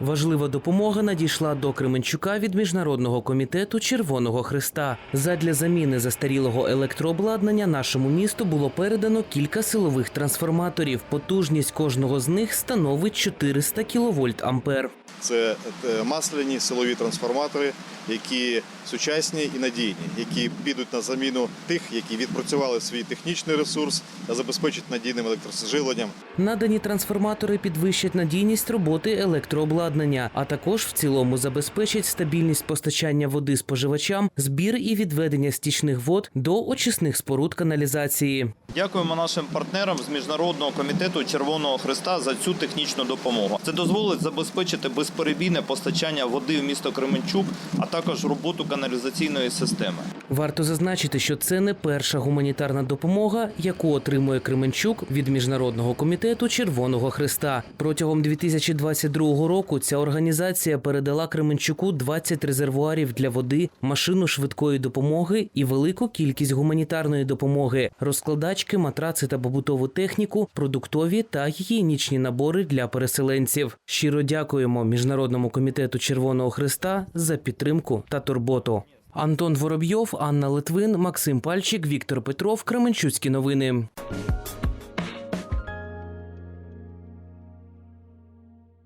Важлива допомога надійшла до Кременчука від міжнародного комітету Червоного Христа. Задля заміни застарілого електрообладнання нашому місту було передано кілька силових трансформаторів. Потужність кожного з них становить 400 кВт ампер. Це е, масляні силові трансформатори, які сучасні і надійні, які підуть на заміну тих, які відпрацювали свій технічний ресурс та забезпечать надійним електрозаживленням. Надані трансформатори підвищать надійність роботи електрообладнання, а також в цілому забезпечать стабільність постачання води споживачам, збір і відведення стічних вод до очисних споруд каналізації. Дякуємо нашим партнерам з міжнародного комітету Червоного Христа за цю технічну допомогу. Це дозволить забезпечити безперебійне постачання води в місто Кременчук, а також роботу каналізаційної системи. Варто зазначити, що це не перша гуманітарна допомога, яку отримує Кременчук від міжнародного комітету Червоного Христа. Протягом 2022 року ця організація передала Кременчуку 20 резервуарів для води, машину швидкої допомоги і велику кількість гуманітарної допомоги, розкладачки, матраци та побутову техніку, продуктові та гігієнічні набори для переселенців. Щиро дякуємо міжнародному комітету Червоного Христа за підтримку та турботу. Антон Воробйов, Анна Литвин, Максим Пальчик, Віктор Петров, Кременчуцькі новини.